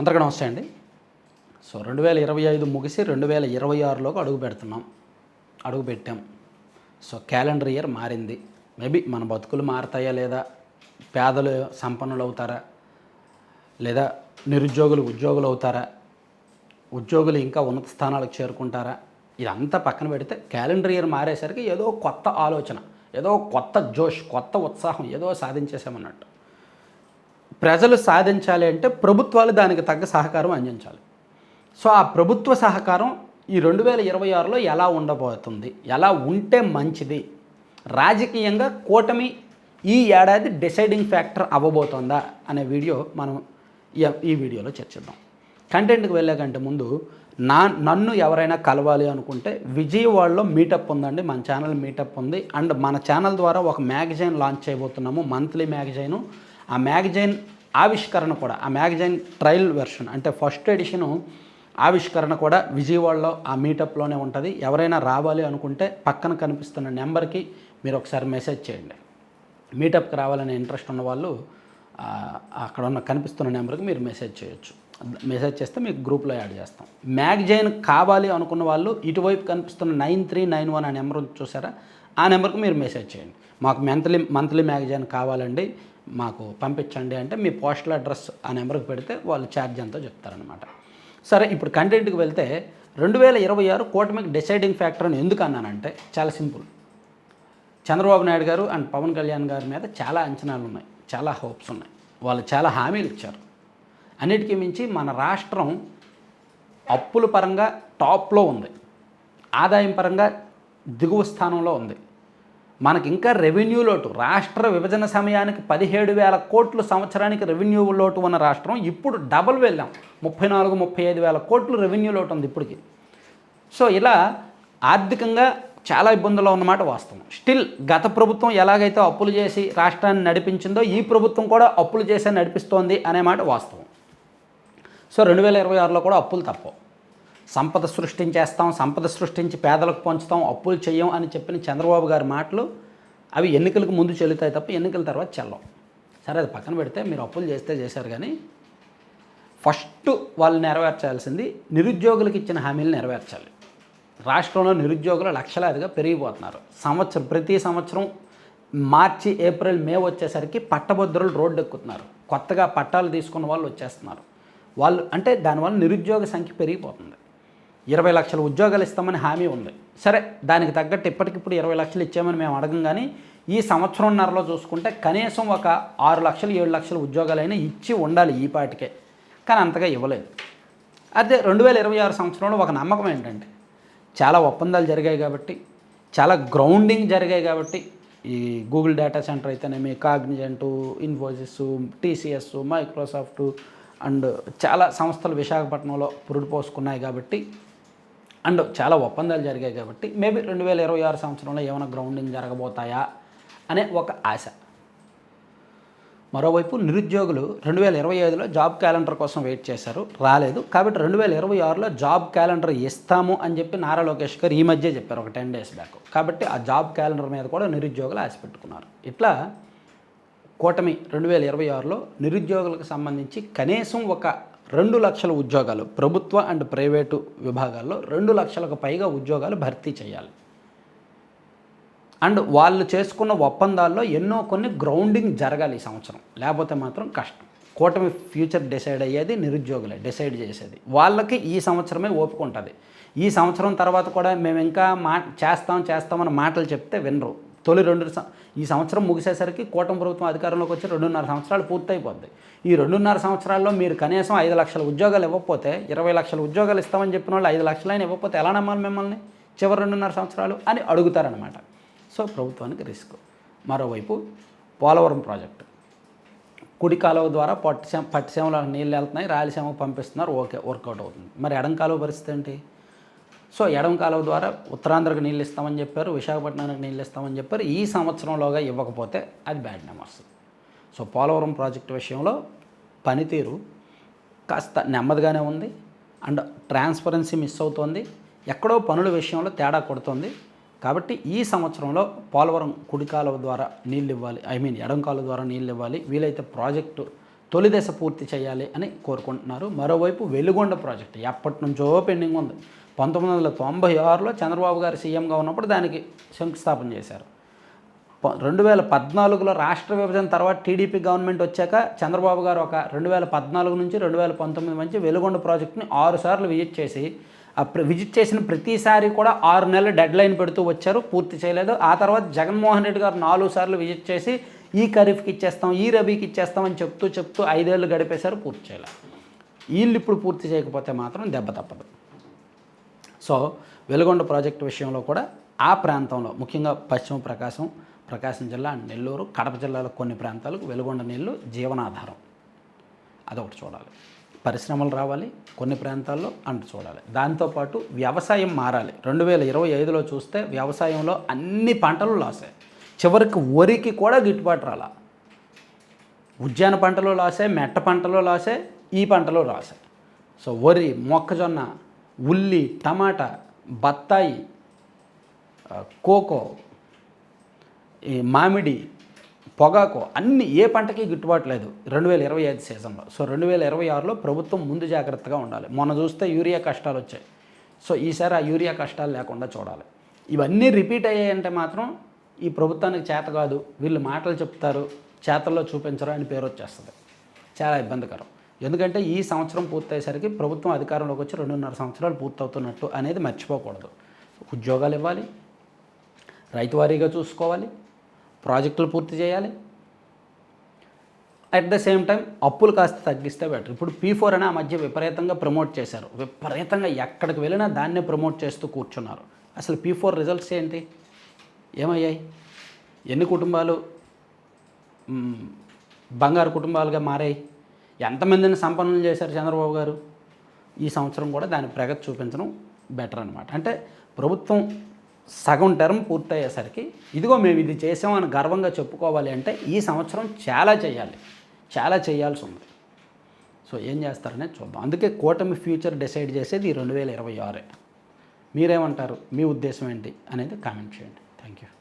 అందరికీ నమస్తే అండి. సో రెండు వేల ఇరవై ఐదు ముగిసి రెండు వేల ఇరవై ఆరులోకి అడుగు పెడుతున్నాం. అడుగు పెట్టాం. సో క్యాలెండర్ ఇయర్ మారింది. మేబీ మన బతుకులు మారతాయా లేదా? పేదలు సంపన్నులు అవుతారా? లేదా నిరుద్యోగులు ఉద్యోగులు అవుతారా? ఉద్యోగులు ఇంకా ఉన్నత స్థానాలకు చేరుకుంటారా? ఇదంతా పక్కన పెడితే క్యాలెండర్ ఇయర్ మారేసరికి ఏదో కొత్త ఆలోచన ఏదో కొత్త జోష్ కొత్త ఉత్సాహం ఏదో సాధించేసామన్నట్టు ప్రజలు సాధించాలి అంటే ప్రభుత్వాలు దానికి తగ్గ సహకారం అందించాలి. సో ఆ ప్రభుత్వ సహకారం ఈ రెండు వేల ఇరవై ఆరులో ఎలా ఉండబోతుంది? ఎలా ఉంటే మంచిది? రాజకీయంగా కూటమి ఈ ఏడాది డిసైడింగ్ ఫ్యాక్టర్ అవ్వబోతోందా అనే వీడియో మనం ఈ- వీడియోలో చర్చిద్దాం. కంటెంట్కి వెళ్ళేకంటే ముందు నా నన్ను ఎవరైనా కలవాలి అనుకుంటే విజయవాడలో మీటప్ ఉందండి. మన ఛానల్ మీటప్ ఉంది. అండ్ మన ఛానల్ ద్వారా ఒక మ్యాగజైన్ లాంచ్ చేయబోతున్నాము. Monthly magazine. ఆ మ్యాగజైన్ ఆవిష్కరణ కూడా ఆ మ్యాగజైన్ ట్రయల్ వెర్షన్ అంటే ఫస్ట్ ఎడిషను ఆవిష్కరణ కూడా విజయవాడలో ఆ మీటప్లోనే ఉంటుంది. ఎవరైనా రావాలి అనుకుంటే పక్కన కనిపిస్తున్న నెంబర్కి మీరు ఒకసారి మెసేజ్ చేయండి. మీటప్కి రావాలనే ఇంట్రెస్ట్ ఉన్న వాళ్ళు అక్కడ ఉన్న కనిపిస్తున్న నెంబర్కి మీరు మెసేజ్ చేయొచ్చు. మెసేజ్ చేస్తే మీకు గ్రూప్లో యాడ్ చేస్తాం. మ్యాగజైన్ కావాలి అనుకున్న వాళ్ళు ఇటువైపు కనిపిస్తున్న నైన్ త్రీ నైన్ వన్ ఆ నెంబర్ చూసారా? ఆ నెంబర్కి మీరు మెసేజ్ చేయండి. మాకు మంత్లీ మంత్లీ మ్యాగజైన్ కావాలండి మాకు పంపించండి అంటే మీ పోస్టల్ అడ్రస్ ఆ నెంబర్కి పెడితే వాళ్ళు ఛార్జ్ ఎంతో చెప్తారనమాట సరే ఇప్పుడు కంటెంట్కి వెళ్తే రెండు వేల ఇరవై ఆరు కూటమికి డిసైడింగ్ ఫ్యాక్టర్ అని ఎందుకు అన్నానంటే చాలా సింపుల్. చంద్రబాబు నాయుడు గారు అండ్ పవన్ కళ్యాణ్ గారి మీద చాలా అంచనాలు ఉన్నాయి చాలా హోప్స్ ఉన్నాయి. వాళ్ళు చాలా హామీలు ఇచ్చారు. అన్నిటికీ మించి మన రాష్ట్రం అప్పుల పరంగా టాప్లో ఉంది ఆదాయం పరంగా దిగువ స్థానంలో ఉంది. మనకి ఇంకా రెవెన్యూ లోటు. రాష్ట్ర విభజన సమయానికి పదిహేడు వేల కోట్లు సంవత్సరానికి రెవెన్యూ లోటు ఉన్న రాష్ట్రం ఇప్పుడు డబల్ వెళ్ళాం. ముప్పై నాలుగు ముప్పై ఐదు వేల కోట్లు రెవెన్యూ లోటు ఉంది ఇప్పటికి. సో ఇలా ఆర్థికంగా చాలా ఇబ్బందుల్లో ఉన్నమాట వాస్తవం. స్టిల్ గత ప్రభుత్వం ఎలాగైతే అప్పులు చేసి రాష్ట్రాన్ని నడిపించిందో ఈ ప్రభుత్వం కూడా అప్పులు చేసే నడిపిస్తోంది అనే మాట వాస్తవం. సో రెండు వేల ఇరవై ఆరులో కూడా అప్పులు తప్పవు. సంపద సృష్టించేస్తాం సంపద సృష్టించి పేదలకు పంచుతాం అప్పులు చేయం అని చెప్పిన చంద్రబాబు గారి మాటలు అవి ఎన్నికలకు ముందు చెల్లుతాయి తప్ప ఎన్నికల తర్వాత చెల్లవు. సరే అది పక్కన పెడితే మీరు అప్పులు చేస్తే చేశారు కానీ ఫస్ట్ వాళ్ళు నెరవేర్చాల్సింది నిరుద్యోగులకు ఇచ్చిన హామీలు నెరవేర్చాలి. రాష్ట్రంలో నిరుద్యోగులు లక్షలాదిగా పెరిగిపోతున్నారు. సంవత్సరం ప్రతి సంవత్సరం మార్చి ఏప్రిల్ మే వచ్చేసరికి పట్టభద్రులు రోడ్డు ఎక్కుతున్నారు కొత్తగా పట్టాలు తీసుకున్న వాళ్ళు వచ్చేస్తున్నారు. వాళ్ళు అంటే దానివల్ల నిరుద్యోగ సంఖ్య పెరిగిపోతుంది. ఇరవై లక్షల ఉద్యోగాలు ఇస్తామని హామీ ఉంది. సరే దానికి తగ్గట్టు ఇప్పటికిప్పుడు ఇరవై లక్షలు ఇచ్చామని మేము అడగం కానీ ఈ సంవత్సరంన్నరలో చూసుకుంటే కనీసం ఒక ఆరు లక్షలు ఏడు లక్షల ఉద్యోగాలైనా ఇచ్చి ఉండాలి ఈ పాటికే. కానీ అంతగా ఇవ్వలేదు. అదే రెండు వేల ఇరవై ఆరు సంవత్సరంలో ఒక నమ్మకం ఏంటంటే చాలా ఒప్పందాలు జరిగాయి కాబట్టి చాలా గ్రౌండింగ్ జరిగాయి కాబట్టి ఈ గూగుల్ డేటా సెంటర్ అయితేనేమి Cognizant Infosys TCS Microsoft and చాలా సంస్థలు విశాఖపట్నంలో పురుడు పోసుకున్నాయి కాబట్టి అండ్ చాలా ఒప్పందాలు జరిగాయి కాబట్టి మేబీ రెండు వేల ఇరవై ఆరు సంవత్సరంలో ఏమైనా గ్రౌండింగ్ జరగబోతాయా అనే ఒక ఆశ. మరోవైపు నిరుద్యోగులు రెండు వేల ఇరవై ఐదులో జాబ్ క్యాలెండర్ కోసం వెయిట్ చేశారు రాలేదు. కాబట్టి రెండు వేల ఇరవై ఆరులో జాబ్ క్యాలెండర్ ఇస్తాము అని చెప్పి నారా లోకేష్ గారు ఈ మధ్య చెప్పారు ఒక టెన్ డేస్ బ్యాక్. కాబట్టి ఆ జాబ్ క్యాలెండర్ మీద కూడా నిరుద్యోగులు ఆశ పెట్టుకున్నారు. ఇట్లా కూటమి రెండు వేల ఇరవై ఆరులో నిరుద్యోగులకు సంబంధించి కనీసం ఒక రెండు లక్షల ఉద్యోగాలు ప్రభుత్వ అండ్ ప్రైవేటు విభాగాల్లో రెండు లక్షలకు పైగా ఉద్యోగాలు భర్తీ చేయాలి. అండ్ వాళ్ళు చేసుకున్న ఒప్పందాల్లో ఎన్నో కొన్ని గ్రౌండింగ్ జరగాలి ఈ సంవత్సరం. లేకపోతే మాత్రం కష్టం. కూటమి ఫ్యూచర్ డిసైడ్ అయ్యేది నిరుద్యోగులే డిసైడ్ చేసేది. వాళ్ళకి ఈ సంవత్సరమే ఓపుకుంటుంది ఈ సంవత్సరం తర్వాత కూడా మేము ఇంకా మా చేస్తాం చేస్తామని మాటలు చెప్తే వినరు. తొలి రెండు ఈ సంవత్సరం ముగిసేసరికి కూటమి ప్రభుత్వం అధికారంలోకి వచ్చి రెండున్నర సంవత్సరాలు పూర్తయిపోద్ది. ఈ రెండున్నర సంవత్సరాల్లో మీరు కనీసం ఐదు లక్షల ఉద్యోగాలు ఇవ్వకపోతే ఇరవై లక్షల ఉద్యోగాలు ఇస్తామని చెప్పిన వాళ్ళు ఐదు లక్షలైనా ఇవ్వకపోతే ఎలా నమ్మాలి మిమ్మల్ని? చివరి రెండున్నర సంవత్సరాలు అని అడుగుతారనమాట సో ప్రభుత్వానికి రిస్క్. మరోవైపు పోలవరం ప్రాజెక్టు. కుడి కాలువ ద్వారా పట్టు పట్టిసీమలో నీళ్ళు వెళ్తున్నాయి రాయలసీమకు పంపిస్తున్నారు ఓకే వర్కౌట్ అవుతుంది. మరి ఎడం కాలువ పరిస్థితి ఏంటి? సో ఎడం కాలువ ద్వారా ఉత్తరాంధ్రకు నీళ్ళు ఇస్తామని చెప్పారు విశాఖపట్నానికి నీళ్ళు ఇస్తామని చెప్పారు. ఈ సంవత్సరంలోగా ఇవ్వకపోతే అది బ్యాడ్ నేమ్ వస్తుంది సో పోలవరం ప్రాజెక్టు విషయంలో పనితీరు కాస్త నెమ్మదిగానే ఉంది. అండ్ ట్రాన్స్పరెన్సీ మిస్ అవుతోంది. ఎక్కడో పనుల విషయంలో తేడా కొడుతుంది. కాబట్టి ఈ సంవత్సరంలో పోలవరం కుడి కాలువ ద్వారా నీళ్ళు ఇవ్వాలి. ఐ మీన్ ఎడం కాలువ ద్వారా నీళ్ళు ఇవ్వాలి. వీలైతే ప్రాజెక్టు తొలి దశ పూర్తి చేయాలి అని కోరుకుంటున్నారు. మరోవైపు వెలుగొండ ప్రాజెక్టు ఎప్పటి నుంచో పెండింగ్ ఉంది. పంతొమ్మిది వందల తొంభై ఆరులో చంద్రబాబు గారు సీఎంగా ఉన్నప్పుడు దానికి శంకుస్థాపన చేశారు. ప- రెండు వేల పద్నాలుగులో రాష్ట్ర విభజన తర్వాత టీడీపీ గవర్నమెంట్ వచ్చాక చంద్రబాబు గారు ఒక రెండు వేల పద్నాలుగు నుంచి రెండు వేల పంతొమ్మిది నుంచి వెలుగొండ ప్రాజెక్టుని ఆరు సార్లు విజిట్ చేసి ఆ విజిట్ చేసిన ప్రతిసారి కూడా ఆరు నెలలు డెడ్ లైన్ పెడుతూ వచ్చారు పూర్తి చేయలేదు. ఆ తర్వాత జగన్మోహన్ రెడ్డి గారు నాలుగు సార్లు విజిట్ చేసి ఈ ఖరీఫ్కి ఇచ్చేస్తాం ఈ రబీకి ఇచ్చేస్తాం అని చెప్తూ చెప్తూ ఐదేళ్ళు గడిపేశారు పూర్తి చేయలేదు. వీళ్ళు ఇప్పుడు పూర్తి చేయకపోతే మాత్రం దెబ్బ తప్పదు. సో వెలుగొండ ప్రాజెక్టు విషయంలో కూడా ఆ ప్రాంతంలో ముఖ్యంగా పశ్చిమ ప్రకాశం ప్రకాశం జిల్లా నెల్లూరు కడప జిల్లాలో కొన్ని ప్రాంతాలకు వెలుగొండ నీళ్ళు జీవనాధారం. అదొకటి చూడాలి. పరిశ్రమలు రావాలి కొన్ని ప్రాంతాల్లో అంటు చూడాలి. దాంతోపాటు వ్యవసాయం మారాలి. రెండు వేల ఇరవై ఐదులో చూస్తే వ్యవసాయంలో అన్ని పంటలు లాసే. చివరికి వరికి కూడా గిట్టుబాటు రాలా. ఉద్యాన పంటలో లాసే మెట్ట పంటలో లాసే ఈ పంటలో లాసే సో వరి మొక్కజొన్న ఉల్లి టమాటా బత్తాయి కోకో ఈ మామిడి పొగాకు అన్ని ఏ పంటకి గిట్టుబాటు లేదు. రెండు వేల ఇరవై ఐదు సీజన్లో. సో రెండు వేల ఇరవై ఆరులో ప్రభుత్వం ముందు జాగ్రత్తగా ఉండాలి. మొన్న చూస్తే యూరియా కష్టాలు వచ్చాయి. సో ఈసారి ఆ యూరియా కష్టాలు లేకుండా చూడాలి. ఇవన్నీ రిపీట్ అయ్యాయంటే మాత్రం ఈ ప్రభుత్వానికి చేత కాదు. వీళ్ళు మాటలు చెప్తారు చేతల్లో చూపించరు అని పేరు వచ్చేస్తుంది. చాలా ఇబ్బందికరం. ఎందుకంటే ఈ సంవత్సరం పూర్తయ్యేసరికి ప్రభుత్వం అధికారంలోకి వచ్చి రెండున్నర సంవత్సరాలు పూర్తవుతున్నట్టు అనేది మర్చిపోకూడదు. ఉద్యోగాలు ఇవ్వాలి రైతువారీగా చూసుకోవాలి ప్రాజెక్టులు పూర్తి చేయాలి. అట్ ద సేమ్ టైం అప్పులు కాస్త తగ్గిస్తే బెటర్ ఇప్పుడు పీ ఫోర్ అని ఆ మధ్య విపరీతంగా ప్రమోట్ చేశారు. విపరీతంగా ఎక్కడికి వెళ్ళినా దాన్నే ప్రమోట్ చేస్తూ కూర్చున్నారు. అసలు పీ ఫోర్ రిజల్ట్స్ ఏంటి? ఏమయ్యాయి? ఎన్ని కుటుంబాలు బంగారు కుటుంబాలుగా మారాయి? ఎంతమందిని సంపన్నులు చేశారు చంద్రబాబు గారు? ఈ సంవత్సరం కూడా దాని ప్రగతి చూపించడం బెటర్ అనమాట అంటే ప్రభుత్వం సగం టర్మ్ పూర్తయ్యేసరికి ఇదిగో మేము ఇది చేసామని గర్వంగా చెప్పుకోవాలి అంటే ఈ సంవత్సరం చాలా చేయాలి. చాలా చేయాల్సి ఉంది. సో ఏం చేస్తారనే చూద్దాం. అందుకే కూటమి ఫ్యూచర్ డిసైడ్ చేసేది ఈ రెండు వేల ఇరవై ఆరే. మీరేమంటారు? మీ ఉద్దేశం ఏంటి? అనేది కామెంట్ చేయండి. Thank you